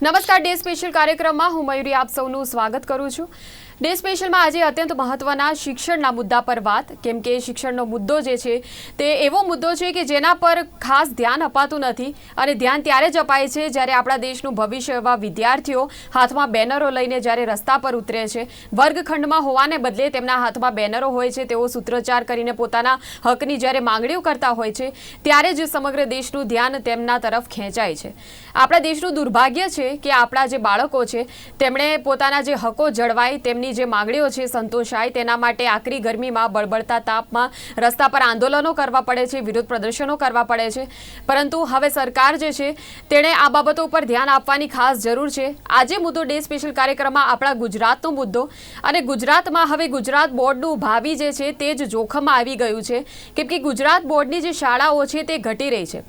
નમસ્કાર day special કાર્યક્રમમાં હું મયુરી આપ સૌનું સ્વાગત કરું છું. ડે સ્પેશિયલમાં આજે અત્યંત મહત્વના શિક્ષણના મુદ્દા પર વાત. કેમ કે શિક્ષણનો મુદ્દો જે છે, તે એવો મુદ્દો છે કે જેના પર ખાસ ધ્યાન અપાતું નથી અને ધ્યાન ત્યારે જ અપાય છે જ્યારે આપણા દેશનું ભવિષ્ય એવા વિદ્યાર્થીઓ હાથમાં બેનરો લઈને જ્યારે રસ્તા પર ઉતરે છે. વર્ગખંડમાં હોવાને બદલે તેમના હાથમાં બેનરો હોય છે, તેઓ સૂત્રોચ્ચાર કરીને પોતાના હકની જ્યારે માંગણીઓ કરતા હોય છે, ત્યારે જ સમગ્ર દેશનું ધ્યાન તેમના તરફ ખેંચાય છે. આપણા દેશનું દુર્ભાગ્ય છે કે આપણા જે બાળકો છે, તેમણે પોતાના જે હકો જળવાય, તેમની જે માંગણીઓ છે સંતોષાય, તેના માટે આકરી ગરમીમાં બળબડતા તાપમાં રસ્તા પર આંદોલનો કરવા પડે છે, વિરોધ પ્રદર્શનો કરવા પડે છે. પરંતુ હવે સરકાર જે છે, તેણે આ બાબતો ઉપર ધ્યાન આપવાની ખાસ જરૂર છે. આજે મુદ્દો ડે સ્પેશિયલ કાર્યક્રમમાં આપણા ગુજરાતનો મુદ્દો અને ગુજરાતમાં હવે ગુજરાત બોર્ડનું ભાવિ જે છે, તે જ જોખમમાં આવી ગયું છે. કેમ કે ગુજરાત બોર્ડની જે શાળાઓ છે, તે ઘટી રહી છે.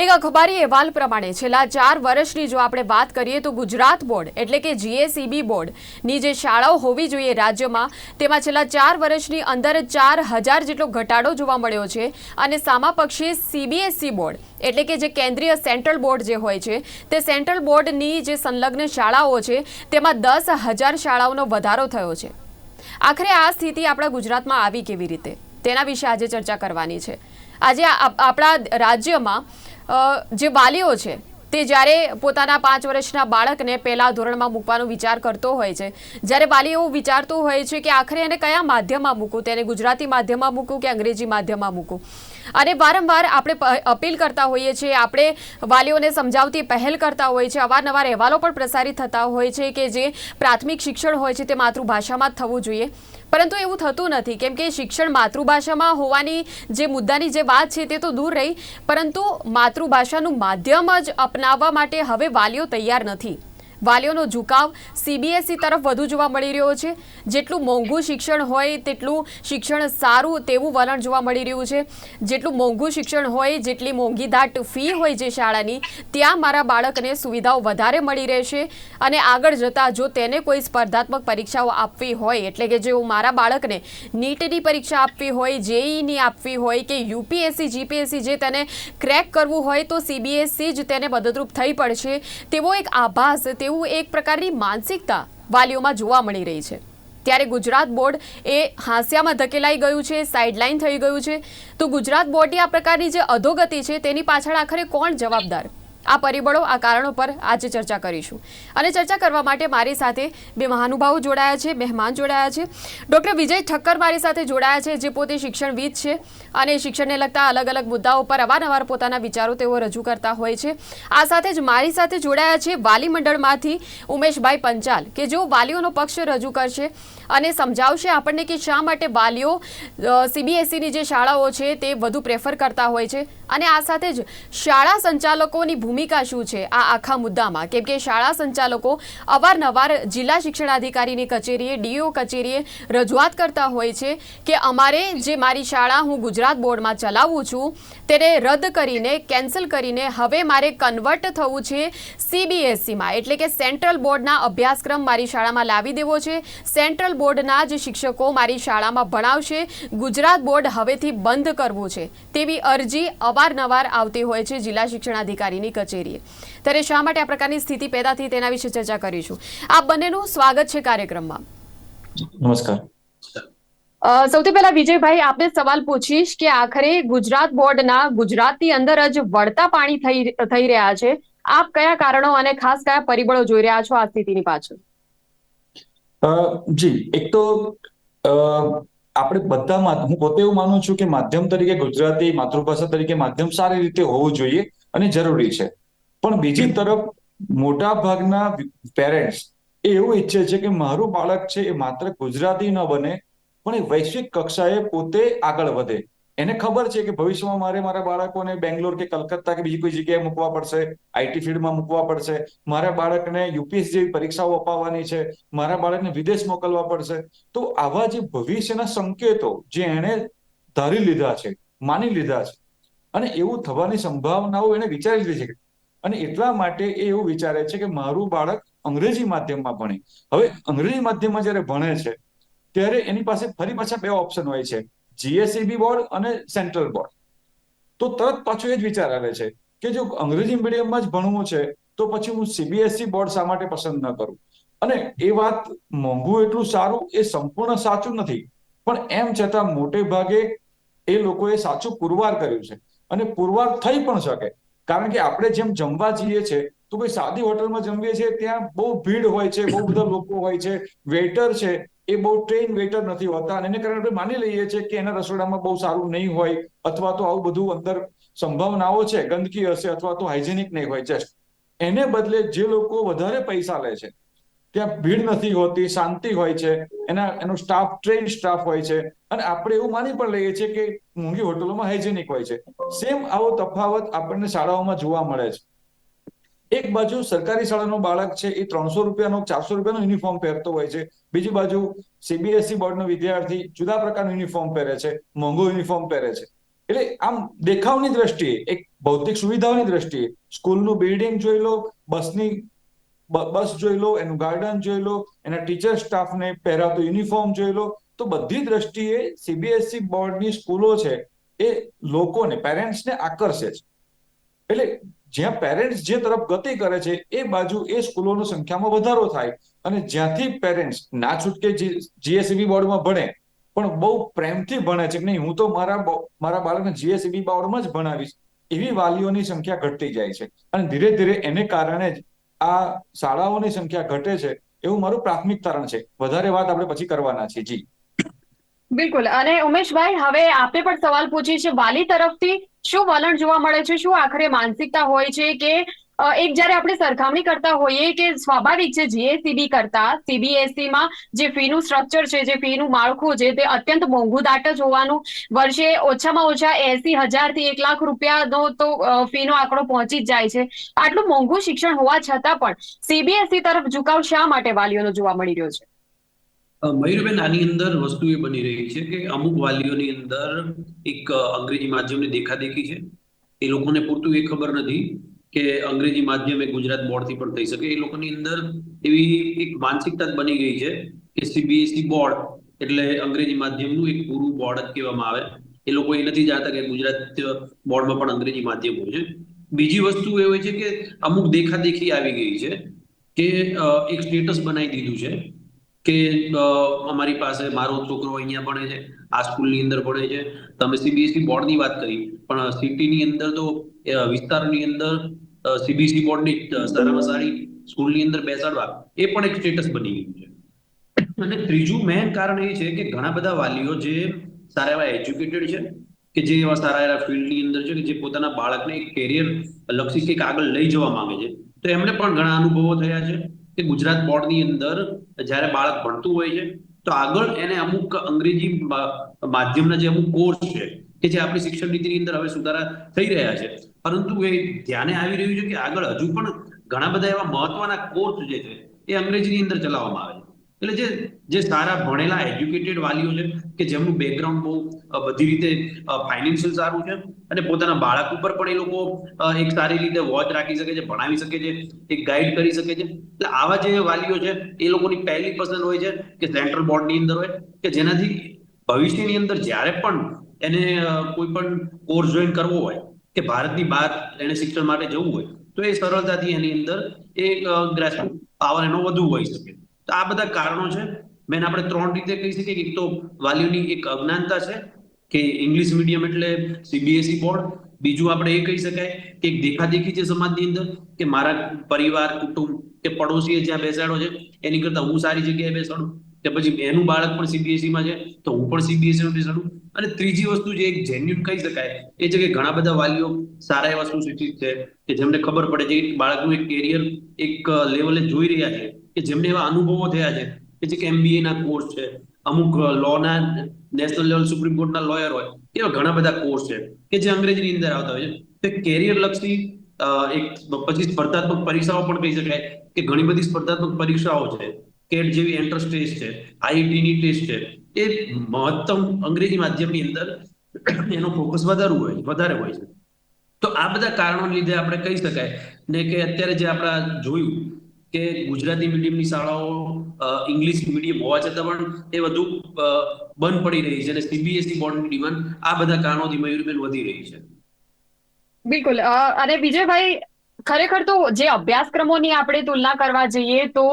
એક અખબારી અહેવાલ પ્રમાણે છેલ્લા ચાર વર્ષની જો આપણે વાત કરીએ તો ગુજરાત બોર્ડ, એટલે કે જીએસઈબી બોર્ડની જે શાળાઓ હોવી જોઈએ રાજ્યમાં, તેમાં છેલ્લા ચાર વર્ષની અંદર ચાર હજાર જેટલો ઘટાડો જોવા મળ્યો છે. અને સામા પક્ષે સીબીએસસી બોર્ડ, એટલે કે જે કેન્દ્રીય સેન્ટ્રલ બોર્ડ જે હોય છે, તે સેન્ટ્રલ બોર્ડની જે સંલગ્ન શાળાઓ છે, તેમાં દસ હજાર શાળાઓનો વધારો થયો છે. આખરે આ સ્થિતિ આપણા ગુજરાતમાં આવી કેવી રીતે? તેના વિશે આજે ચર્ચા કરવાની છે. આજે આપણા રાજ્યમાં જે વાલીઓ છે, તે જ્યારે પોતાના પાંચ વર્ષના બાળકને પહેલા ધોરણમાં મૂકવાનો વિચાર કરતો હોય છે, જ્યારે વાલી એવું વિચારતું હોય છે કે આખરે એને કયા માધ્યમમાં મૂકું? તેને ગુજરાતી માધ્યમમાં મૂકું કે અંગ્રેજી માધ્યમમાં મૂકું? અને વારંવાર આપણે અપીલ કરતા હોઈએ છીએ, આપણે વાલીઓને સમજાવતી પહેલ કરતા હોઈએ છીએ, અવારનવાર અહેવાલો પણ પ્રસારિત થતા હોય છે કે જે પ્રાથમિક શિક્ષણ હોય છે તે માતૃભાષામાં જ થવું જોઈએ. પરંતુ એવું થતું નથી. કેમ કે શિક્ષણ માતૃભાષામાં હોવાની જે મુદ્દાની જે વાત છે તે તો દૂર રહી, પરંતુ માતૃભાષાનું માધ્યમ જ અપનાવવા માટે હવે વાલીઓ તૈયાર નથી. વાલીઓનો ઝુકાવ સીબીએસઈ તરફ વધુ જોવા મળી રહ્યો છે. જેટલું મોંઘું શિક્ષણ હોય તેટલું શિક્ષણ સારું તેવું વલણ જોવા મળી રહ્યું છે. જેટલું મોંઘું શિક્ષણ હોય જેટલી મોંઘીદાટ ફી હોય જે શાળાની, ત્યાં મારા બાળકને સુવિધાઓ વધારે મળી રહેશે અને આગળ જતાં જો તેને કોઈ સ્પર્ધાત્મક પરીક્ષાઓ આપવી હોય, એટલે કે જો મારા બાળકને નીટની પરીક્ષા આપવી હોય, જેઈની આપવી હોય કે યુપીએસસી, જીપીએસસી જે તેને ક્રેક કરવું હોય તો સીબીએસસી જ તેને મદદરૂપ થઈ પડશે. તેવો એક આભાસ, તેવું એક પ્રકારની માનસિકતા વાલીઓમાં જોવા મળી રહી છે. ત્યારે ગુજરાત બોર્ડ એ હાંસિયામાં ધકેલાઈ ગયું છે સાઇડલાઇન થઈ ગયું છે. તો ગુજરાત બોર્ડની આ પ્રકારની જે અધોગતિ છે, તેની પાછળ આખરે કોણ જવાબદાર? આ પરિબળો, આ કારણો પર આજે ચર્ચા કરીશું. અને ચર્ચા કરવા માટે મારી સાથે બે મહાનુભાવો જોડાયા છે, મહેમાન જોડાયા છે. ડૉક્ટર વિજય ઠક્કર મારી સાથે જોડાયા છે, જે પોતે શિક્ષણવિદ છે અને શિક્ષણને લગતા અલગ અલગ મુદ્દાઓ પર અવારનવાર પોતાના વિચારો તેઓ રજૂ કરતા હોય છે. આ સાથે જ મારી સાથે જોડાયા છે વાલી મંડળમાંથી ઉમેશભાઈ પંચાલ, કે જેઓ વાલીઓનો પક્ષ રજૂ કરશે. અને સમજાવશે આપણને કે શા માટે વાલીઓ સીબીએસઈની જે શાળાઓ છે તે વધુ પ્રેફર કરતા હોય છે. અને આ સાથે જ શાળા સંચાલકોની ભૂમિકા શું છે? આ આખા મુદ્દામાં. કેમ કે શાળા સંચાલકો અવારનવાર જિલ્લા શિક્ષણાધિકારીની કચેરીએ, ડીઓ કચેરીએ રજૂઆત કરતા હોય છે કે અમારે જે મારી શાળા હું ગુજરાત બોર્ડમાં ચલાવું છું, તેને રદ કરીને, કેન્સલ કરીને હવે મારે કન્વર્ટ થવું છે સીબીએસઈમાં એટલે કે સેન્ટ્રલ બોર્ડના અભ્યાસક્રમ મારી શાળામાં લાવી દેવો છે. સેન્ટ્રલ બોર્ડના જ શિક્ષકો મારી શાળામાં ભણાવશે. ગુજરાત બોર્ડ હવેથી બંધ કરવું છે. તેવી અરજી અવારનવાર આવતી હોય છે જિલ્લા શિક્ષણાધિકારીની કચેરીએ. ત્યારે શા માટે આ પ્રકારની સ્થિતિ પેદા થઈ તેના વિશે ચર્ચા કરીશું. આ બંનેનું સ્વાગત છે કાર્યક્રમમાં. નમસ્કાર. સૌથી પહેલા વિજયભાઈ આપને સવાલ પૂછીશ કે આખરે ગુજરાત બોર્ડના ગુજરાતની અંદર જ વળતા પાણી થઈ થઈ રહ્યા છે. આપ કયા કારણો અને ખાસ કયા પરિબળો જોઈ રહ્યા છો આ સ્થિતિની પાછળ? જી એક તો આપણે બધામાં હું પોતે એવું માનું છું કે માધ્યમ તરીકે ગુજરાતી માતૃભાષા તરીકે માધ્યમ સારી રીતે હોવું જોઈએ અને જરૂરી છે. પણ બીજી તરફ મોટા ભાગના પેરેન્ટ્સ એ એવું ઈચ્છે છે કે મારું બાળક છે એ માત્ર ગુજરાતી ન બને પણ એ વૈશ્વિક કક્ષાએ પોતે આગળ વધે. એને ખબર છે કે ભવિષ્યમાં મારે મારા બાળકોને બેંગ્લોર કે કલકત્તા કે બીજી કોઈ જગ્યાએ મૂકવા પડશે આઈટી ફિલ્ડમાં મૂકવા પડશે, મારા બાળકને યુપીએસ જેવી પરીક્ષાઓ અપાવવાની છે, મારા બાળકને વિદેશ મોકલવા પડશે. તો આવા જે ભવિષ્યના સંકેતો જે એણે ધારી લીધા છે, માની લીધા છે, અને એવું થવાની સંભાવનાઓ એને વિચારી લીધી છે. અને એટલા માટે એ એવું વિચારે છે કે મારું બાળક અંગ્રેજી માધ્યમમાં ભણે. હવે અંગ્રેજી માધ્યમમાં જ્યારે ભણે છે, ત્યારે એની પાસે ફરી પાછા બે ઓપ્શન હોય છે. જીએસઈબી બોર્ડ અને સેન્ટ્રલ બોર્ડ તો તરત પાછો એ જ વિચાર આવે છે કે જો અંગ્રેજી મીડિયમમાં જ ભણવું છે, તો પછી હું સીબીએસઈ બોર્ડ શા માટે પસંદ ન કરું? અને એ વાત મોંઘું એટલું સારું, એ સંપૂર્ણ સાચું નથી. પણ એમ છતાં મોટે ભાગે એ લોકોએ સાચું પુરવાર કર્યું છે. અને પુરવાર થઈ પણ શકે. કારણ કે આપણે જેમ જમવા જઈએ છે, તો ભાઈ સાદી હોટલમાં જમીએ છીએ, ત્યાં બહુ ભીડ હોય છે, બહુ બધા લોકો હોય છે વેઇટર છે એ બહુ ટ્રેન વેટર નથી હોતા અને એને કારણે આપણે માની લઈએ છીએ કે એના રસોડામાં બહુ સારું નહીં હોય અથવા તો આવું બધું અંદર સંભાવનાઓ છે, ગંદકી હશે અથવા તો હાઇજેનિક નહીં હોય જસ્ટ એને બદલે જે લોકો વધારે પૈસા લે છે, ત્યાં ભીડ નથી હોતી, શાંતિ હોય છે, એના, એનો સ્ટાફ ટ્રેન સ્ટાફ હોય છે અને આપણે એવું માની પણ લઈએ છીએ કે મોંઘી હોટલોમાં હાઇજેનિક હોય છે. સેમ આવો તફાવત આપણને શાળાઓમાં જોવા મળે છે. એક બાજુ સરકારી શાળાનો બાળક છે, એ ત્રણસો રૂપિયાનો, ચારસો રૂપિયાનો યુનિફોર્મ પહેરતો હોય છે. બીજી બાજુ સીબીએસઈ બોર્ડનો વિદ્યાર્થી જુદા પ્રકારનો યુનિફોર્મ પહેરે છે, મોંઘો યુનિફોર્મ પહેરે છે. એટલે આમ દેખાવની દ્રષ્ટિએ, એક ભૌતિક સુવિધાઓની દ્રષ્ટિએ, સ્કૂલનું બિલ્ડિંગ જોઈ લો, બસની બસ જોઈ લો, એનું ગાર્ડન જોઈ લો, એના ટીચર સ્ટાફને પહેરાતો યુનિફોર્મ જોઈ લો, તો બધી દ્રષ્ટિએ સીબીએસઈ બોર્ડની સ્કૂલો છે, એ લોકોને પેરેન્ટ્સને આકર્ષે છે. એટલે જ્યાં પેરેન્ટ્સ જે તરફ ગતિ કરે છે, એ બાજુ એ સ્કૂલોની સંખ્યામાં વધારો થાય અને જ્યાંથી પેરેન્ટ્સ ના છૂટકે જીએસસીબી બોર્ડમાં ભણે, પણ બહુ પ્રેમથી ભણે છે કે નહીં, હું તો મારા મારા બાળકને જીએસસીબી બોર્ડમાં જ ભણાવીશ, એવી વાલીઓની સંખ્યા ઘટતી જાય છે. અને ધીરે ધીરે એને કારણે જ આ શાળાઓની સંખ્યા ઘટે છે, એવું મારું પ્રાથમિક તારણ છે. વધારે વાત આપણે પછી કરવાના છે જી. બિલકુલ. અને ઉમેશભાઈ, હવે આપણે પણ સવાલ પૂછીએ છીએ. વાલી તરફથી શું વલણ જોવા મળે છે? શું આખરે માનસિકતા હોય છે કે એક જ્યારે આપણે સરખામણી કરતા હોઈએ કે સ્વાભાવિક છે જીએસસીબી કરતા સીબીએસસી માં જે ફીનું સ્ટ્રક્ચર છે, જે ફીનું માળખું છે, તે અત્યંત મોંઘું દાટ જ હોવાનું. વર્ષે ઓછામાં ઓછા એસી હજારથી એક લાખ રૂપિયાનો તો ફીનો આંકડો પહોંચી જ જાય છે. આટલું મોંઘું શિક્ષણ હોવા છતાં પણ સીબીએસઈ તરફ ઝુકાવ શા માટે વાલીઓનો જોવા મળી રહ્યો છે? મયુરબેન, આની અંદર વસ્તુ એ બની રહી છે કે અમુક વાલીઓની અંદર એક અંગ્રેજી માધ્યમની દેખાદેખી છે. એ લોકોને પૂરતું એ ખબર નથી કે અંગ્રેજી માધ્યમ એ ગુજરાત બોર્ડથી પણ થઈ શકે. એ લોકોની અંદર એવી એક માનસિકતા જ બની ગઈ છે કે સીબીએસઈ બોર્ડ એટલે અંગ્રેજી માધ્યમનું એક પૂરું બોર્ડ જ કહેવામાં આવે. એ લોકો એ નથી જાણતા કે ગુજરાત બોર્ડમાં પણ અંગ્રેજી માધ્યમ હોય છે. બીજી વસ્તુ એ હોય છે કે અમુક દેખાદેખી આવી ગઈ છે કે એક સ્ટેટસ બનાવી દીધું છે કે અમારી પાસે મારો છોકરો અહીંયા ભણે છે આ સ્કૂલની અંદર ભણે છે. તમે સીબીએસઈ બોર્ડની વાત કરી પણ સિટીની અંદર તો વિસ્તારની અંદર સીબીએસઈ બોર્ડની અ, સારામાં સારી સ્કૂલની અંદર બેસાડવા એ પણ એક સ્ટેટસ બની ગયું છે. અને ત્રીજું મેઇન કારણ એ છે કે ઘણા બધા વાલીઓ જે સારા એવા એજ્યુકેટેડ છે કે જે એવા સારા એવા ફિલ્ડની અંદર છે કે જે પોતાના બાળકને એક કેરિયર લક્ષી કંઈક આગળ લઈ જવા માંગે છે તો એમને પણ ઘણા અનુભવો થયા છે. કે ગુજરાત બોર્ડની અંદર જ્યારે બાળક ભણતું હોય છે, તો આગળ એને અમુક અંગ્રેજી માધ્યમના જે અમુક કોર્સ છે, કે જે આપણી શિક્ષણ નીતિની અંદર હવે સુધારા થઈ રહ્યા છે. પરંતુ એ ધ્યાને આવી રહ્યું છે કે આગળ હજુ પણ ઘણા બધા એવા મહત્વના કોર્સ જે છે, એ અંગ્રેજીની અંદર ચલાવવામાં આવે છે. એટલે જે જે સારા ભણેલા એજ્યુકેટેડ વાલીઓ છે, કે જેમનું બેકગ્રાઉન્ડ બહુ બધી રીતે ફાઇનાન્શિયલ સારું છે, અને પોતાના બાળક ઉપર પણ એ લોકો એક સારી રીતે વોચ રાખી શકે છે, ભણાવી શકે છે, એક ગાઈડ કરી શકે છે. એટલે આવા જે વાલીઓ છે, એ લોકોની પહેલી પસંદ હોય છે, કે સેન્ટ્રલ બોર્ડની અંદર હોય, કે જેનાથી ભવિષ્યની અંદર જ્યારે પણ એને કોઈ પણ કોર્સ જોઈન કરવો હોય, કે ભારતની બહાર એને શિક્ષણ માટે જવું હોય, તો એ સરળતાથી એની અંદર એ ગ્રેસ્પ પાવર એનો વધુ હોઈ શકે. તો આ બધા કારણો છે. મેન આપણે ત્રણ રીતે કહી શકીએ કે એક તો વાલીઓની એક અજ્ઞાનતા છે, કે ઇંગ્લિશ મીડિયમ એટલે સીબીએસઈ બોર્ડ બીજું આપણે એ કહી શકાય કે એક દેખાદેખી છે સમાજની અંદર, કે મારા પરિવાર, કુટુંબ કે પડોશીએ જ્યાં બેસાડો છે, એની કરતા હું સારી જગ્યાએ બેસાડું. કે પછી એનું બાળક પણ સીબીએસઈ માં છે, તો હું પણ સીબીએસઈ માં બેસાડું. અને ત્રીજી વસ્તુ જે એક જેન્યુન કહી શકાય, એ છે કે ઘણા બધા વાલીઓ સારા એવા સુશિક્ષિત છે, કે જેમને ખબર પડે છે બાળકનું એક કેરિયર એક લેવલે જોઈ રહ્યા છે. કે જેમને એવા અનુભવો થયા છે કે જે એમબીએ ના કોર્સ છે, અમુક લોના નેશનલ લેવલ સુપ્રીમ કોર્ટના લોયર હોય, એવા ઘણા બધા કોર્સ છે કે જે અંગ્રેજીની અંદર આવતા હોય છે. તે કેરિયર લક્ષી એક પછી સ્પર્ધાત્મક પરીક્ષાઓ પણ કહી શકાય કે ઘણી બધી સ્પર્ધાત્મક પરીક્ષાઓ છે. કેટ જેવી એન્ટ્રન્સ ટેસ્ટ છે આઈઆઈટીની ટેસ્ટ છે. એ મહત્તમ અંગ્રેજી માધ્યમની અંદર એનો ફોકસ વધારે હોય વધારે હોય છે. તો આ બધા કારણોને લીધે આપણે કહી શકાય ને કે અત્યારે જે આપણે જોયું કે ગુજરાતી મીડિયમની શાળાઓ ઇંગ્લિશ મીડિયમ હોવા છતાં પણ એ વધુ બંધ પડી રહી છે અને સીબીએસઈ બોર્ડની ડિમાન્ડ આ બધા કારણોથી મયુરબેન વધી રહી છે. બિલકુલ. અને વિજયભાઈ ખરેખર તો જે અભ્યાસક્રમોની આપણે તુલના કરવા જઈએ તો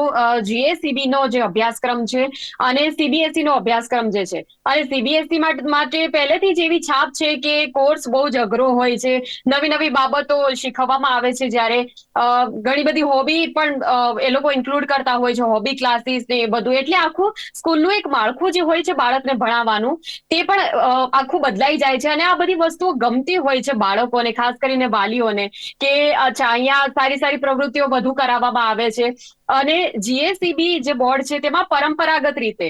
જીએસસીબી નો જે અભ્યાસક્રમ છે અને સીબીએસઈ નો અભ્યાસક્રમ જે છે. અને સીબીએસઈ માટે પહેલેથી જ એવી છાપ છે કે કોર્સ બહુ જ અઘરો હોય છે. નવી નવી બાબતો શીખવવામાં આવે છે જ્યારે ઘણી બધી હોબી પણ એ લોકો ઇન્ક્લુડ કરતા હોય છે. હોબી ક્લાસીસ ને એ બધું. એટલે આખું સ્કૂલનું એક માળખું જે હોય છે બાળકને ભણાવવાનું, તે પણ આખું બદલાઈ જાય છે. અને આ બધી વસ્તુઓ ગમતી હોય છે બાળકોને, ખાસ કરીને વાલીઓને, કે અચ્છા અહીંયા સારી સારી પ્રવૃત્તિઓ વધુ કરાવવામાં આવે છે. અને જીએસસીબી જે બોર્ડ છે તેમાં પરંપરાગત રીતે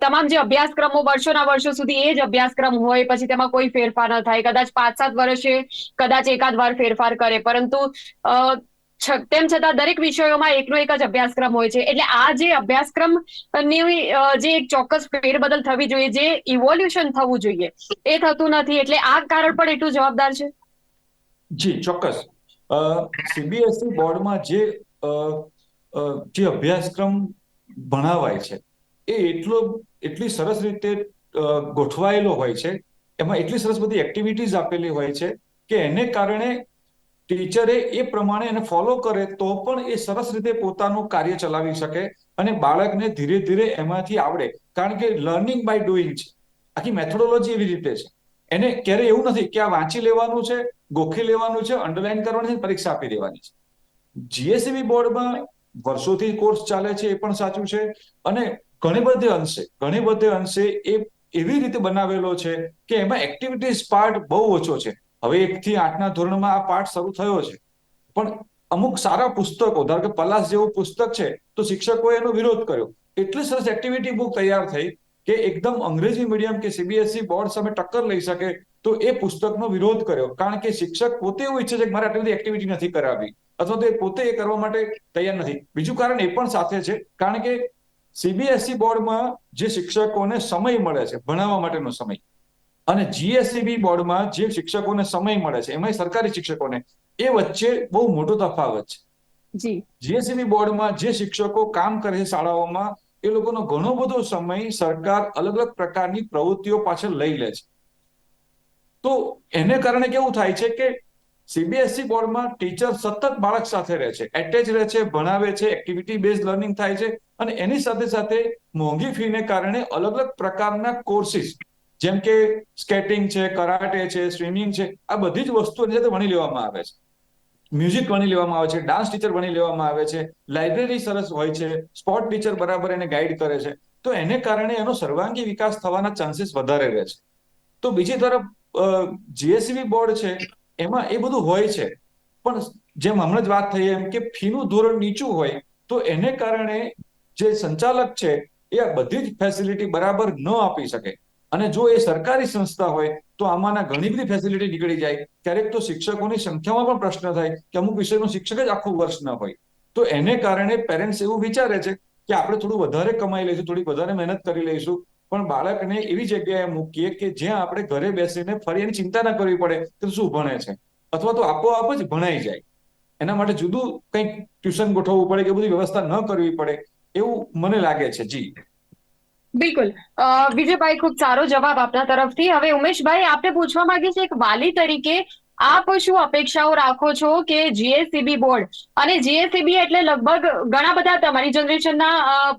તમામ જે અભ્યાસક્રમો વર્ષોના વર્ષો સુધી એ જ અભ્યાસક્રમ હોય, પછી તેમાં કોઈ ફેરફાર ન થાય. કદાચ પાંચ સાત વર્ષે કદાચ એકાદ વાર ફેરફાર કરે. પરંતુ તેમ છતાં દરેક વિષયોમાં એકનો એક જ અભ્યાસક્રમ હોય છે. એટલે આ જે અભ્યાસક્રમની જે એક ચોક્કસ ફેરબદલ થવી જોઈએ, જે ઇવોલ્યુશન થવું જોઈએ, એ થતું નથી. એટલે આ કારણ પણ એટલું જવાબદાર છે? જી, ચોક્કસ. સીબીએસઈ બોર્ડમાં જે જે અભ્યાસક્રમ ભણાવાય છે, એ એટલો, એટલી સરસ રીતે ગોઠવાયેલો હોય છે, એમાં એટલી સરસ બધી એક્ટિવિટીઝ આપેલી હોય છે, કે એને કારણે ટીચરે એ પ્રમાણે એને ફોલો કરે તો પણ એ સરસ રીતે પોતાનું કાર્ય ચલાવી શકે અને બાળકને ધીરે ધીરે એમાંથી આવડે. કારણ કે લર્નિંગ બાય ડુઈંગ છે. આખી મેથોડોલોજી એવી રીતે છે. એને ક્યારેય એવું નથી કે આ વાંચી લેવાનું છે ગોખી લેવાનું છે અંડરલાઈન કરવાની છે, પરીક્ષા આપી દેવાની છે. જીએસસીબી બોર્ડમાં વર્ષોથી કોર્સ ચાલે છે, એ પણ સાચું છે. અને ઘણી બધે અંશે, ઘણી બધે અંશે એ એવી રીતે બનાવેલો છે કે એમાં એક્ટિવિટીઝ પાર્ટ બહુ ઓછો છે. હવે એક થી આઠના ધોરણમાં આ પાઠ શરૂ થયો છે. પણ અમુક સારા પુસ્તકો, ધારો કે પલાસ જેવું પુસ્તક છે, તો શિક્ષકોએ એનો વિરોધ કર્યો. એટલી સરસ એક્ટિવિટી બુક તૈયાર થઈ કે એકદમ અંગ્રેજી મીડિયમ કે સીબીએસઈ બોર્ડ સામે ટક્કર લઈ શકે તો એ પુસ્તકનો વિરોધ કર્યો. કારણ કે શિક્ષક પોતે એવું ઈચ્છે છે કે મારે આટલી બધી એક્ટિવિટી નથી કરાવી અથવા તો એ પોતે એ કરવા માટે તૈયાર નથી. બીજું કારણ એ પણ સાથે છે કારણ કે સીબીએસઈ બોર્ડમાં જે શિક્ષકોને સમય મળે છે ભણાવવા માટેનો સમય. અને જીએસસીબી બોર્ડમાં જે શિક્ષકોને સમય મળે છે એમાં સરકારી શિક્ષકોને એ વચ્ચે બહુ મોટો તફાવત છે. જીએસસીબી બોર્ડમાં જે શિક્ષકો કામ કરે છે શાળાઓમાં એ લોકોનો ઘણો બધો સમય સરકાર અલગ અલગ પ્રકારની પ્રવૃત્તિઓ પાછળ લઈ લે છે. તો એને કારણે કેવું થાય છે કે સીબીએસસી બોર્ડમાં ટીચર સતત બાળક સાથે રહે છે, એટેચ રહે છે, ભણાવે છે, એક્ટિવિટી બેઝ લર્નિંગ થાય છે અને એની સાથે સાથે મોંઘી ફીને કારણે અલગ અલગ પ્રકારના કોર્સિસ જેમ કે સ્કેટિંગ છે, કરાટે છે, સ્વિમિંગ છે, આ બધી જ વસ્તુઓની સાથે ભણી લેવામાં આવે છે. મ્યુઝિક ભણી લેવામાં આવે છે, ડાન્સ ટીચર ભણી લેવામાં આવે છે, લાઇબ્રેરી સરસ હોય છે સ્પોર્ટ ટીચર બરાબર એને ગાઈડ કરે છે, તો એને કારણે એનો સર્વાંગી વિકાસ થવાના ચાન્સીસ વધારે રહે છે. તો બીજી તરફ જીએસસીબી બોર્ડ છે, એમાં એ બધું હોય છે, પણ જેમ હમણાં જ વાત થઈ એમ કે ફીનું ધોરણ નીચું હોય, તો એને કારણે જે સંચાલક છે, એ આ બધી જ ફેસિલિટી બરાબર ન આપી શકે. અને જો એ સરકારી સંસ્થા હોય, તો આમાંના ઘણી બધી ફેસિલિટી નીકળી જાય. ક્યારેક તો શિક્ષકોની સંખ્યામાં પણ પ્રશ્ન થાય કે અમુક વિષયનો શિક્ષક જ આખું વર્ષ ન હોય. તો એને કારણે પેરેન્ટ્સ એવું વિચારે છે કે આપણે થોડું વધારે કમાઈ લઈશું થોડી વધારે મહેનત કરી લઈશું. પણ બાળકને એવી જગ્યાએ મૂકીએ કે જ્યાં આપણે ઘરે બેસીને ફરી એની ચિંતા ના કરવી પડે કે શું ભણે છે. અથવા તો આપોઆપ જ ભણાઈ જાય. એના માટે જુદું કંઈક ટ્યુશન ગોઠવવું પડે કે બધી વ્યવસ્થા ન કરવી પડે. એવું મને લાગે છે. જી. બિલકુલ. વિજયભાઈ, ખૂબ સારો જવાબ આપના તરફથી. હવે ઉમેશભાઈ, આપને પૂછવા માંગીએ છીએ એક વાલી તરીકે, આપ શું અપેક્ષાઓ રાખો છો કે જીએસસીબી બોર્ડ? અને જીએસસીબી એટલે લગભગ ઘણા બધા તમારી જનરેશનના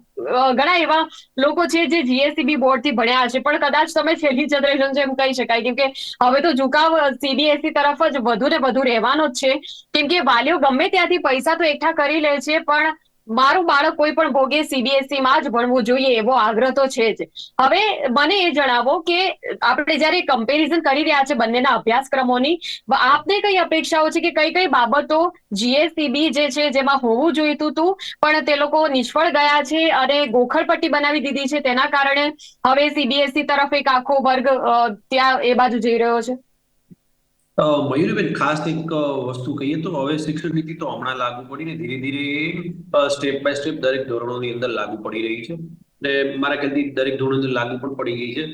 ઘણા એવા લોકો છે જે જીએસસીબી બોર્ડથી ભણ્યા હશે. પણ કદાચ તમે છેલ્લી જનરેશન છે એમ કહી શકાય. કેમ કે હવે તો ઝુકાવ સીબીએસઈ તરફ જ વધુ ને વધુ રહેવાનો જ છે. કેમ કે વાલીઓ ગમે ત્યાંથી પૈસા તો એકઠા કરી લે છે, પણ મારું બાળક કોઈ પણ ભોગે સીબીએસઈ માં જ ભણવું જોઈએ એવો આગ્રહ તો છે જ. હવે મને એ જણાવો કે આપણે જ્યારે કમ્પેરિઝન કરી રહ્યા છે બંનેના અભ્યાસક્રમોની આપને કઈ અપેક્ષાઓ છે કે કઈ કઈ બાબતો જીએસસીબી જે છે જેમાં હોવું જોઈતું હતું પણ તે લોકો નિષ્ફળ ગયા છે અને ગોખણપટ્ટી બનાવી દીધી છે તેના કારણે હવે સીબીએસઈ તરફ એક આખો વર્ગ ત્યાં એ બાજુ જઈ રહ્યો છે? મયુરીબેન, ખાસ એક વસ્તુ કહીએ તો હવે શિક્ષણ નીતિ તો હમણાં લાગુ પડીને ધીરે ધીરે સ્ટેપ બાય સ્ટેપ દરેક ધોરણોની અંદર લાગુ પડી રહી છે. ને મારા ખ્યાલથી દરેક ધોરણો લાગુ પણ પડી ગઈ છે.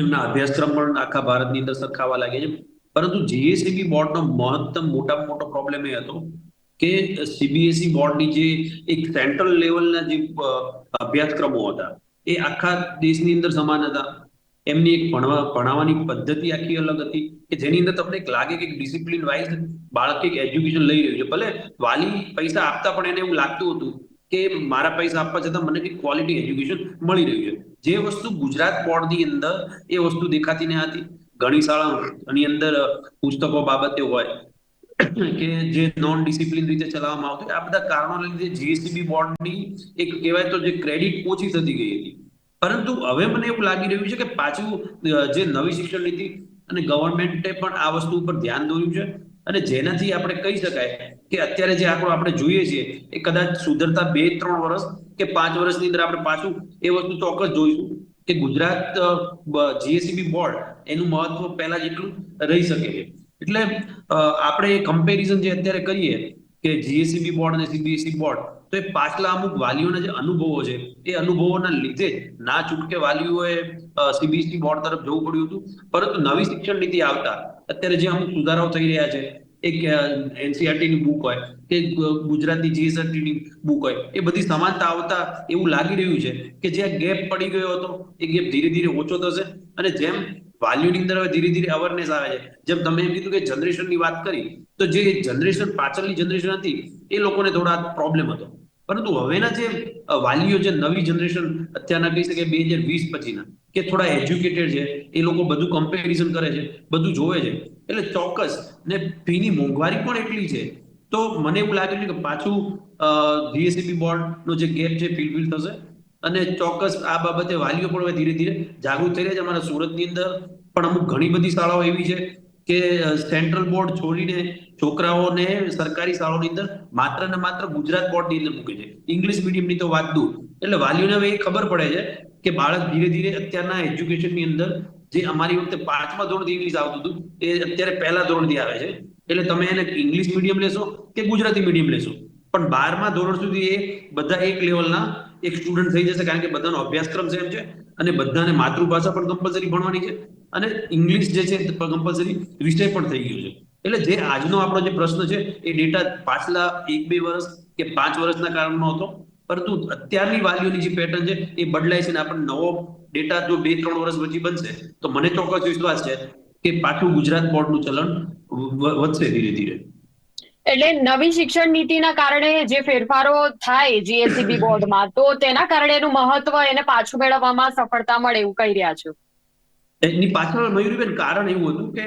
એમના અભ્યાસક્રમ પણ આખા ભારતની અંદર સરખાવા લાગે છે. પરંતુ જીએસસીબી બોર્ડનો મહત્તમ મોટામાં મોટો પ્રોબ્લેમ એ હતો કે સીબીએસઈ બોર્ડની જે એક સેન્ટ્રલ લેવલના જે અભ્યાસક્રમો હતા, એ આખા દેશની અંદર સમાન હતા. એમની એક ભણવા, ભણાવવાની પદ્ધતિ આખી અલગ હતી કે જેની અંદર તમને એક લાગે કે ડિસિપ્લિન વાઇઝ બાળક એક એજ્યુકેશન લઈ રહ્યું છે. ભલે વાલી પૈસા આપતા પણ એને એવું લાગતું હતું કે મારા પૈસા આપવા છતાં મને કંઈક ક્વોલિટી એજ્યુકેશન મળી રહ્યું છે. જે વસ્તુ ગુજરાત બોર્ડની અંદર એ વસ્તુ દેખાતી ન હતી. ઘણી શાળાઓની અંદર પુસ્તકો બાબતે હોય કે જે નોન ડિસિપ્લિન રીતે ચલાવવામાં આવતું આ બધા કારણોને લીધે જીએસસીબી બોર્ડની એક કહેવાય તો જે ક્રેડિટ ઓછી થતી ગઈ હતી. પરંતુ હવે મને એવું લાગી રહ્યું છે કે પાછું જે નવી શિક્ષણ નીતિ અને ગવર્મેન્ટે પણ આ વસ્તુ ઉપર ધ્યાન દોર્યું છે અને જેનાથી આપણે કહી શકાય કે અત્યારે જે આંકડો આપણે જોઈએ છીએ, એ કદાચ સુધરતા બે, ત્રણ વર્ષ કે પાંચ વર્ષની અંદર આપણે પાછું એ વસ્તુ ચોક્કસ જોઈશું કે ગુજરાત જીએસસીબી બોર્ડ એનું મહત્વ પહેલા જેટલું રહી શકે છે. એટલે આપણે કમ્પેરિઝન જે અત્યારે કરીએ કે જીએસસીબી બોર્ડ અને સીબીએસસી બોર્ડ તો એ પાછલા અમુક વાલીઓના જે અનુભવો છે, એ અનુભવોના લીધે ના છૂટકે વાલીઓએ સીબીએસઈ બોર્ડ તરફ જવું પડ્યું હતું. પરંતુ નવી શિક્ષણ નીતિ આવતા, અત્યારે જે અમુક સુધારાઓ થઈ રહ્યા છે, એક એનસીઆરટી ની બુક હોય, કે ગુજરાતી જીએસઆરટી ની બુક હોય, એ બધી સમાનતા આવતા એવું લાગી રહ્યું છે કે જે ગેપ પડી ગયો હતો, એ ગેપ ધીરે ધીરે ઓછો થશે. અને જેમ વાલ્યુની અંદર હવે ધીરે ધીરે અવેરનેસ આવે છે, જેમ તમે એમ કીધું કે જનરેશનની વાત કરી, તો જે જનરેશન પાછળની જનરેશન હતી, એ લોકોને થોડા પ્રોબ્લેમ હતો. પરંતુ હવેના જે વાલીઓ જે નવી જનરેશન અત્યારના કહી શકે બે હજાર વીસ પછીના, કે થોડા એજ્યુકેટેડ છે, એ લોકો બધું કમ્પેરિઝન કરે છે, બધું જોવે છે. એટલે ચોક્કસ, ને ફીની મોંઘવારી પણ એટલી છે. તો મને એવું લાગે છે કે પાછું જીએસસીબી બોર્ડ નો જે ગેપ છે ફિલફિલ થશે. અને ચોક્કસ આ બાબતે વાલીઓ પણ ધીરે ધીરે જાગૃત થઈ રહ્યા છે. અમારા સુરતની અંદર પણ અમુક ઘણી બધી શાળાઓ એવી છે કે સેન્ટ્રલ બોર્ડ છોડીને છોકરાઓને સરકારી શાળાઓની અંદર માત્ર ને માત્ર ગુજરાત બોર્ડની અંદર મૂકે છે. ઇંગ્લિશ મીડિયમની તો વાત દૂર. એટલે વાલીઓને હવે એ ખબર પડે છે કે બાળક ધીરે ધીરે અત્યારના એજ્યુકેશનની અંદર જે અમારી વખતે પાંચમા ધોરણથી ઇંગ્લિશ આવતું હતું, એ અત્યારે પહેલા ધોરણથી આવે છે. એટલે તમે એને ઇંગ્લિશ મીડિયમ લેશો કે ગુજરાતી મીડિયમ લેશો? પણ બારમા ધોરણ સુધી એ બધા એક લેવલના એક સ્ટુડન્ટ થઈ જશે કારણ કે બધાનો અભ્યાસક્રમ સેમ છે. અને બધાને માતૃભાષા પણ કમ્પલસરી ભણવાની છે અને ઇંગ્લિશ જે છે કમ્પલસરી વિષય પણ થઈ ગયો છે. એટલે જે આજનો આપણો જે પ્રશ્ન છે એ ડેટા પાછલા એક બે વર્ષ કે પાંચ વર્ષના કારણનો હતો. પરંતુ અત્યારની વાલીઓની જે પેટર્ન છે એ બદલાય છે અને આપણને નવો ડેટા જો બે ત્રણ વર્ષ પછી બનશે, તો મને ચોક્કસ વિશ્વાસ છે કે પાછું ગુજરાત બોર્ડનું ચલણ વધશે ધીરે ધીરે. એટલે નવી શિક્ષણ નીતિના કારણે જે ફેરફારો થાય જીએસસીબી બોર્ડમાં, તો તેના કારણે એનું મહત્વ એને પાછું મેળવવામાં સફળતા મળે એવું કહી રહ્યા છો. એની પાછળ મયુરીબેન કારણ એવું હતું કે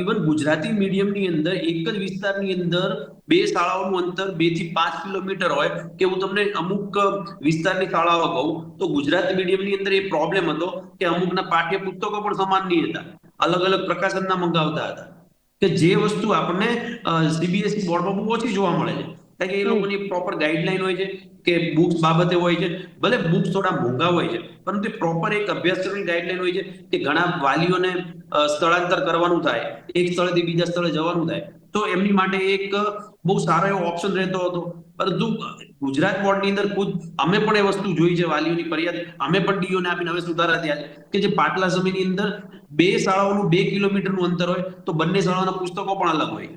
ઇવન ગુજરાતી મીડિયમની અંદર, એક જ વિસ્તારની અંદર બે શાળાઓનું અંતર બેથી પાંચ કિલોમીટર હોય કે હું તમને અમુક વિસ્તારની શાળાઓ કહું, તો ગુજરાતી મીડિયમની અંદર એ પ્રોબ્લેમ હતો કે અમુકના પાઠ્યપુસ્તકો પણ સમાન નહીં હતા. અલગ અલગ પ્રકાશનના મંગાવતા હતા. કે જે વસ્તુ આપણને સીબીએસઈ બોર્ડમાં બહુ ઓછી જોવા મળે છે. કારણ કે એ લોકોની પ્રોપર ગાઈડલાઈન હોય છે કે બુક્સ બાબતે હોય છે. ભલે બુક્સ થોડા મોંઘા હોય છે પરંતુ પ્રોપર એક અભ્યાસક્રમની ગાઈડલાઈન હોય છે કે ઘણા વાલીઓને સ્થળાંતર કરવાનું થાય એક સ્થળેથી બીજા સ્થળે જવાનું થાય. તો એમની માટે એક બહુ સારો એવો ઓપ્શન રહેતો હતો. પરંતુ ગુજરાત બોર્ડની અંદર ખુદ અમે પણ એ વસ્તુ જોઈ છે વાલીઓની ફરિયાદ. અમે પણ ડીઓને આપીને હવે સુધારા થયા છે. કે જે પાટલા સમયની અંદર બે શાળાઓનું બે કિલોમીટરનું અંતર હોય તો બંને શાળાઓના પુસ્તકો પણ અલગ હોય.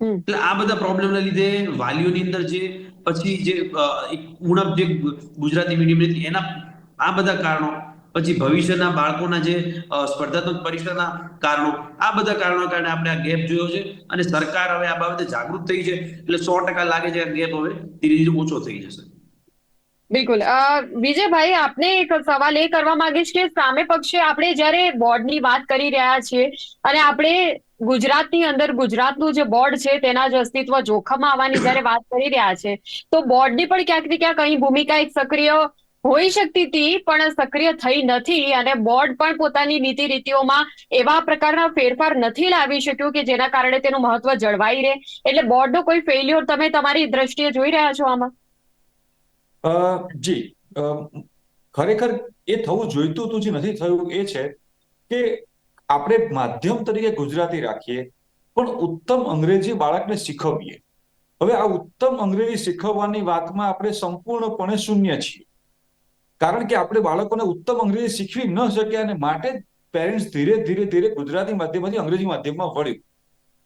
એટલે આ બધા પ્રોબ્લેમના લીધે વાલીઓની અંદર જે પછી જે ઉણપ જે ગુજરાતી મીડિયમ એના આ બધા કારણો પછી ભવિષ્યના બાળકોના જે સ્પર્ધાત્મક પરીક્ષાના કારણો, આ બધા કારણો કારણે આપણે આ ગેપ જોયો છે અને સરકાર હવે આ બાબતે જાગૃત થઈ છે એટલે સો ટકા લાગે છે ગેપ હવે ધીરે ધીરે ઓછો થઈ જશે. બિલકુલ. વિજયભાઈ, આપને એક સવાલ એ કરવા માંગીશ કે સામે પક્ષે આપણે જ્યારે બોર્ડની વાત કરી રહ્યા છીએ અને આપણે ગુજરાતની અંદર ગુજરાતનું જે બોર્ડ છે તેના જ અસ્તિત્વ જોખમમાં આવવાની જ્યારે વાત કરી રહ્યા છે, તો બોર્ડની પણ ક્યાંક ને ક્યાંક અહીં ભૂમિકા એક સક્રિય હોઈ શકતી હતી, પણ સક્રિય થઈ નથી અને બોર્ડ પણ પોતાની નીતિ રીતિઓમાં એવા પ્રકારના ફેરફાર નથી લાવી શક્યું કે જેના કારણે તેનું મહત્વ જળવાઈ રહે. એટલે બોર્ડનો કોઈ ફેલ્યોર તમે તમારી દ્રષ્ટિએ જોઈ રહ્યા છો આમાં? જી. ખરેખર એ થવું જોઈતું હતું જે નથી થયું એ છે કે આપણે માધ્યમ તરીકે ગુજરાતી રાખીએ, પણ ઉત્તમ અંગ્રેજી બાળકને શીખવીએ. હવે આ ઉત્તમ અંગ્રેજી શીખવવાની વાતમાં આપણે સંપૂર્ણપણે શૂન્ય છીએ. કારણ કે આપણે બાળકોને ઉત્તમ અંગ્રેજી શીખવી ન શક્યા અને માટે પેરેન્ટ્સ ધીરે ધીરે ધીરે ગુજરાતી માધ્યમમાંથી અંગ્રેજી માધ્યમમાં વળ્યું.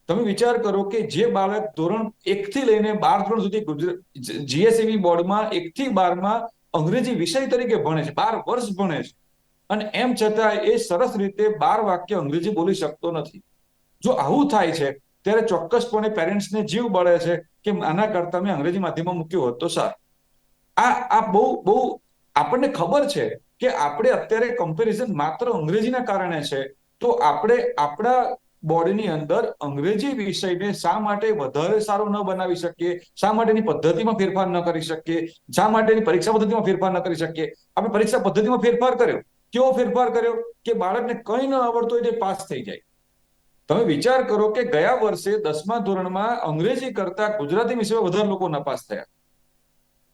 તમે વિચાર કરો કે જે બાળક ધોરણ એક થી લઈને બાર ધોરણ સુધી જીએસઈબી બોર્ડમાં એક થી બારમાં અંગ્રેજી વિષય તરીકે ભણે છે, બાર વર્ષ ભણે છે. અને એમ છતાં એ સરસ રીતે બાર વાક્ય અંગ્રેજી બોલી શકતો નથી. જો આવું થાય છે, ત્યારે ચોક્કસપણે પેરેન્ટ્સને જીવ બળે છે કે આના કરતા મેં અંગ્રેજી માધ્યમમાં મૂક્યો હોત તો સારું. આ આ બહુ બહુ આપણને ખબર છે કે આપણે અત્યારે કમ્પેરિઝન માત્ર અંગ્રેજીના કારણે છે. તો આપણે આપણા બોર્ડની અંદર અંગ્રેજી વિષયને શા માટે વધારે સારો ન બનાવી શકીએ? શા માટેની પદ્ધતિમાં ફેરફાર ન કરી શકીએ? શા માટેની પરીક્ષા પદ્ધતિમાં ફેરફાર ન કરી શકીએ? આપણે પરીક્ષા પદ્ધતિમાં ફેરફાર કર્યો. કેવો ફેરફાર કર્યો? કે બાળકને કંઈ ન આવડતું હોય તે પાસ થઈ જાય. તમે વિચાર કરો કે ગયા વર્ષે દસમા ધોરણમાં અંગ્રેજી કરતા ગુજરાતી વિષયમાં વધારે લોકો નપાસ થયા.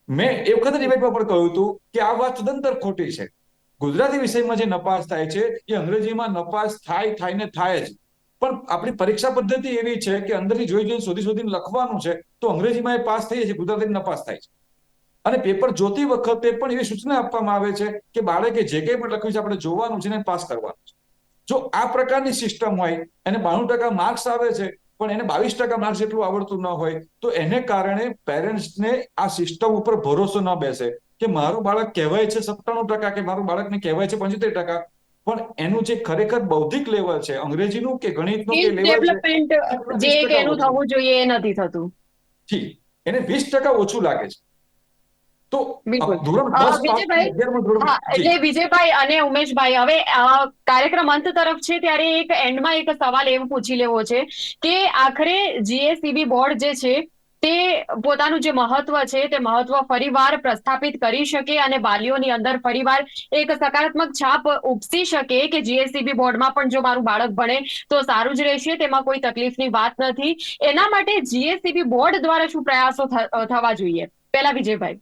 મેં એ વખતે ડિબેટમાં પણ કહ્યું હતું કે આ વાત તદંતર ખોટી છે. ગુજરાતી વિષયમાં જે નપાસ થાય છે, એ અંગ્રેજીમાં નપાસ થાય થાય ને થાય જ. પણ આપણી પરીક્ષા પદ્ધતિ એવી છે કે અંદરથી જોઈ જોઈને શોધી શોધીને લખવાનું છે, તો અંગ્રેજીમાં એ પાસ થઈ છે, ગુજરાતીમાં નપાસ થાય છે. અને પેપર જોતી વખતે પણ એવી સૂચના આપવામાં આવે છે કે બાળકે જે કંઈ પણ લખ્યું છે, આપણે જોવાનું છે ને પાસ કરવાનું છે. જો આ પ્રકારની સિસ્ટમ હોય, એને બાણું ટકા માર્ક્સ આવે છે પણ એને બાવીસ ટકા માર્ક્સ જેટલું આવડતું ન હોય તો એને કારણે પેરેન્ટ્સને આ સિસ્ટમ ઉપર ભરોસો ન બેસે કે મારું બાળક કહેવાય છે સત્તાણું ટકા કે મારું બાળકને કહેવાય છે પંચોતેર ટકા. પણ એનું જે ખરેખર બૌદ્ધિક લેવલ છે અંગ્રેજીનું કે ગણિતનું કે લેવલ છે જે એનું થવું જોઈએ એ નથી થતું. જી એને વીસ ટકા ઓછું લાગે છે. તો. એટલે વિજયભાઈ અને ઉમેશભાઈ હવે કાર્યક્રમ અંત તરફ છે ત્યારે એક એન્ડમાં એક સવાલ એવો પૂછી લેવો છે કે આખરે જીએસસીબી બોર્ડ જે છે તે પોતાનું જે મહત્વ છે તે મહત્વ ફરીવાર પ્રસ્થાપિત કરી શકે અને વાલીઓની અંદર ફરીવાર એક સકારાત્મક છાપ ઉપસી શકે કે જીએસસીબી બોર્ડમાં પણ જો મારું બાળક ભણે તો સારું જ રહેશે તેમાં કોઈ તકલીફની વાત નથી. એના માટે જીએસસીબી બોર્ડ દ્વારા શું પ્રયાસો થવા જોઈએ? પહેલા વિજયભાઈ.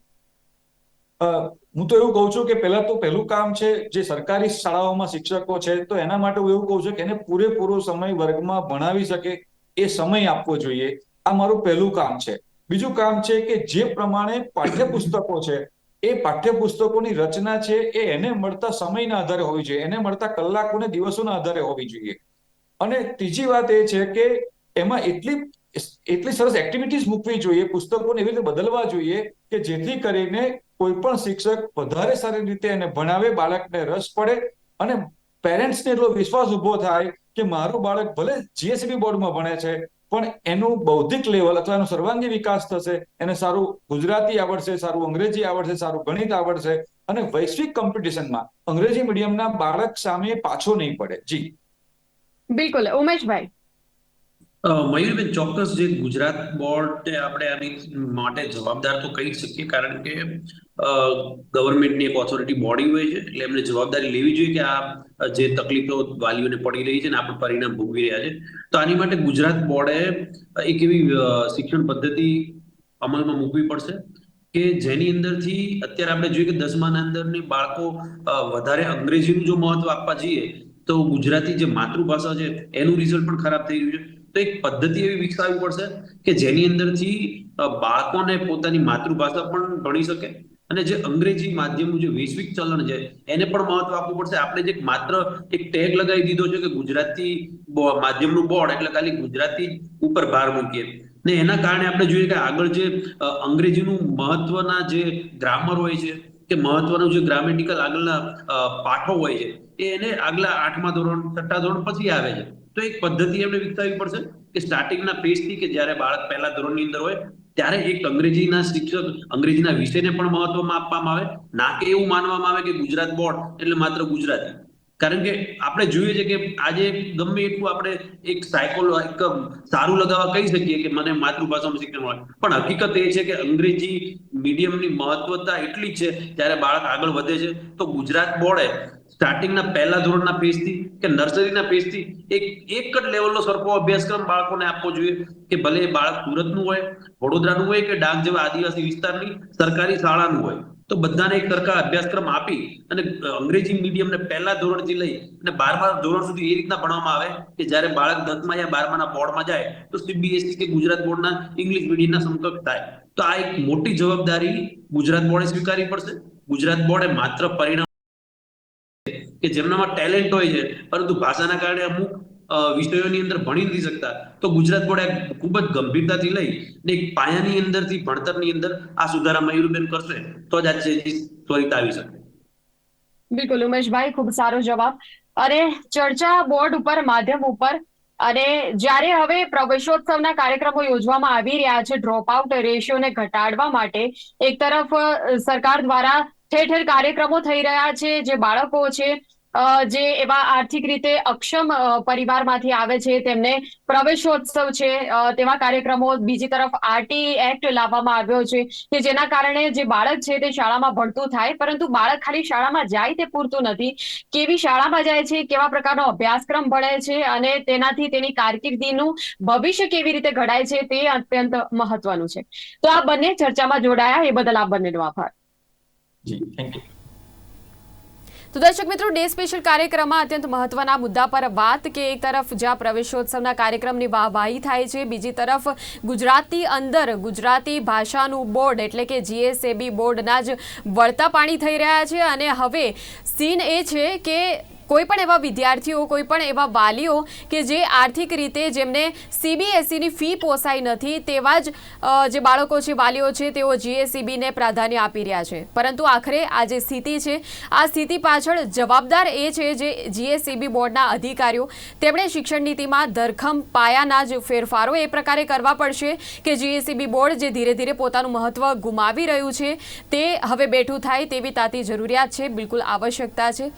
હું તો એવું કહું છું કે પહેલા તો પહેલું કામ છે જે સરકારી શાળાઓમાં શિક્ષકો છે, તો એના માટે હું એવું કહું છું કે એને પૂરેપૂરો સમય વર્ગમાં ભણાવી શકે, એ સમય આપવો જોઈએ. આ મારું પહેલું કામ છે. બીજું કામ છે કે જે પ્રમાણે પાઠ્યપુસ્તકો છે, એ પાઠ્યપુસ્તકોની રચના છે, એ એને મળતા સમયના આધારે હોવી જોઈએ. એને મળતા કલાકો ને દિવસોના આધારે હોવી જોઈએ. અને ત્રીજી વાત એ છે કે એમાં એટલી એટલી સરસ એક્ટિવિટીઝ મૂકવી જોઈએ, પુસ્તકોને એવી રીતે બદલવા જોઈએ કે જેથી કરીને કોઈ પણ શિક્ષક વધારે સારી રીતે એને ભણાવે, બાળકને રસ પડે અને પેરેન્ટ્સને એટલો વિશ્વાસ ઊભો થાય કે મારું બાળક ભલે જીએસબી બોર્ડમાં ભણે છે, પણ એનું બૌદ્ધિક લેવલ અથવા એનો સર્વાંગી વિકાસ થશે, એને સારું ગુજરાતી આવડશે, સારું અંગ્રેજી આવડશે, સારું ગણિત આવડશે અને વૈશ્વિક કોમ્પિટિશનમાં અંગ્રેજી મીડિયમના બાળક સામે પાછો નહીં પડે. જી. બિલકુલ. ઉમેશભાઈ. મયુરબેન ચોક્કસ જે ગુજરાત બોર્ડ આપણે આની માટે જવાબદાર તો કહી શકીએ, કારણ કે ગવર્મેન્ટની એક ઓથોરિટી બોડી હોય છે, એટલે એમને જવાબદારી લેવી જોઈએ કે આ જે તકલીફો વાલીઓને પડી રહી છે ને આપણે પરિણામ ભોગવી રહ્યા છે. તો આની માટે ગુજરાત બોર્ડે એક એવી શિક્ષણ પદ્ધતિ અમલમાં મૂકવી પડશે કે જેની અંદરથી અત્યારે આપણે જોઈએ કે દસમાના અંદરની બાળકો વધારે અંગ્રેજીનું જો મહત્વ આપવા જઈએ, તો ગુજરાતી જે માતૃભાષા છે, એનું રિઝલ્ટ પણ ખરાબ થઈ રહ્યું છે. તો એક પદ્ધતિ એવી વિકસાવવી પડશે કે જેની અંદરથી બાળકોને પોતાની માતૃભાષા પણ ભણી શકે અને જે અંગ્રેજી માધ્યમનું જે વૈશ્વિક ચલણ છે, એને પણ મહત્વ આપવું પડશે. આપણે જે માત્ર એક ટેગ લગાવી દીધો છે કે ગુજરાતી માધ્યમનું બોર્ડ એટલે ખાલી ગુજરાતી ઉપર ભાર મૂકીએ. ને એના કારણે આપણે જોઈએ કે આગળ જે અંગ્રેજીનું મહત્વના જે ગ્રામર હોય છે કે મહત્વનું જે ગ્રામેટિકલ આગળના પાઠો હોય છે, એ એને આગલા આઠમા ધોરણ, છઠ્ઠા ધોરણ પછી આવે છે. તો એક પદ્ધતિ એમણે વિકસાવવી પડશે કે સ્ટાર્ટિંગના ફેઝથી કે જ્યારે બાળક પહેલા ધોરણની અંદર હોય, ત્યારે એક અંગ્રેજીના શિક્ષક અંગ્રેજીના વિષયને પણ મહત્વમાં આપવામાં આવે. ના કે એવું માનવામાં આવે કે ગુજરાત બોર્ડ એટલે માત્ર ગુજરાતી. કારણ કે આપણે જોઈએ છે કે આજે ગમે એટલું આપણે એક સાયકોલો એક સારું લગાવવા કહી શકીએ કે મને માતૃભાષામાં શિક્ષણ મળે પણ હકીકત એ છે કે અંગ્રેજી મીડિયમની મહત્વતા એટલી છે, જ્યારે બાળક આગળ વધે છે, તો ગુજરાત બોર્ડે સ્ટાર્ટિંગના પહેલા ધોરણના પેજથી કે નર્સરીના પેજથી એક એક જ લેવલનો સરખો અભ્યાસક્રમ બાળકોને આપવો જોઈએ કે ભલે બાળક સુરતનું હોય, વડોદરાનું હોય કે ડાંગ જેવા આદિવાસી વિસ્તારની સરકારી શાળાનું હોય. તો બધાને એક સરખા અભ્યાસક્રમ આપી અને અંગ્રેજી મીડિયમને પહેલા ધોરણથી લઈ અને બારમા ધોરણ સુધી એ રીતના ભણવામાં આવે કે જ્યારે બાળક દસમાં યા બારમાના બોર્ડમાં જાય, તો સીબીએસઈ કે ગુજરાત બોર્ડના ઇંગ્લિશ મીડિયમના સમકક્ષ થાય. તો આ એક મોટી જવાબદારી ગુજરાત બોર્ડે સ્વીકારવી પડશે. ગુજરાત બોર્ડે માત્ર પરિણામ કે જેમનામાં ટેલેન્ટ હોય છે, પરંતુ ભાષાના કારણે અમુક વિષયોની અંદર ભણી નથી શકતા, તો ગુજરાત બોર્ડ ખૂબ જ ગંભીરતાથી લઈ ને એક પાયાની અંદરથી ભણતરની અંદર આ સુધારા મયુરબેન કરશે, તો જ આ ત્વરિત આવી શકે. બિલકુલ, ઉમેશભાઈ, ખૂબ સારો જવાબ. અને ચર્ચા બોર્ડ ઉપર, માધ્યમ ઉપર, અને જ્યારે હવે પ્રવેશોત્સવના કાર્યક્રમો યોજવામાં આવી રહ્યા છે ડ્રોપ આઉટ રેશિયોને ઘટાડવા માટે, એક તરફ સરકાર દ્વારા ઠેર ઠેર કાર્યક્રમો થઈ રહ્યા છે, જે બાળકો છે જે એવા આર્થિક રીતે અક્ષમ પરિવારમાંથી આવે છે, તેમને પ્રવેશોત્સવ છે તેવા કાર્યક્રમો બીજી તરફ આરટી એક્ટ લાવવામાં આવ્યો છે, કે જેના કારણે જે બાળક છે તે શાળામાં ભણતું થાય, પરંતુ બાળક ખાલી શાળામાં જાય તે પૂરતું નથી. કેવી શાળામાં જાય છે, કેવા પ્રકારનો અભ્યાસક્રમ ભણે છે, અને તેનાથી તેની કારકિર્દીનું ભવિષ્ય કેવી રીતે ઘડાય છે, તે અત્યંત મહત્વનું છે. તો આ બંને ચર્ચામાં જોડાયા, એ બદલ આપ બંનેનો આભાર. જી થેન્ક યુ તો દર્શક મિત્રો, ડે સ્પેશિયલ કાર્યક્રમમાં અત્યંત મહત્વના મુદ્દા પર વાત કે એક તરફ જ્યાં પ્રવેશોત્સવના કાર્યક્રમની વાહવાહી થાય છે, બીજી તરફ ગુજરાતી અંદર ગુજરાતી ભાષાનું બોર્ડ એટલે કે જીએસએબી બોર્ડના જ વળતા પાણી થઈ રહ્યા છે અને હવે સીન એ છે કે કોઈ પણ એવા વિદ્યાર્થીઓ, કોઈ પણ એવા વાલીઓ કે જે આર્થિક રીતે જેમને સીબીએસઈની ફી પોસાઈ નથી, તેવા જ જે બાળકો છે, વાલીઓ છે, તેઓ જીએસસીબીને પ્રાધાન્ય આપી રહ્યા છે. પરંતુ આખરે આ જે સ્થિતિ છે, આ સ્થિતિ પાછળ જવાબદાર એ છે જે જીએસસીબી બોર્ડના અધિકારીઓ. તેમણે શિક્ષણ નીતિમાં ધરખમ પાયાના જ ફેરફારો એ પ્રકારે કરવા પડશે કે જીએસસીબી બોર્ડ જે ધીરે ધીરે પોતાનું મહત્વ ગુમાવી રહ્યું છે, તે હવે બેઠું થાય તેવી તાતી જરૂરિયાત છે, બિલકુલ આવશ્યકતા છે.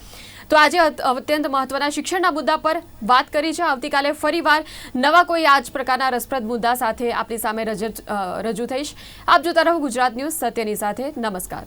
તો આજે અત્યંત મહત્વના શિક્ષણના મુદ્દા પર વાત કરી છે. આવતીકાલે ફરીવાર નવા કોઈ આ જ પ્રકારના રસપ્રદ મુદ્દા સાથે આપણી સામે રજૂ થઈશ. આપ જોતા રહો ગુજરાત ન્યૂઝ સત્યની સાથે. નમસ્કાર.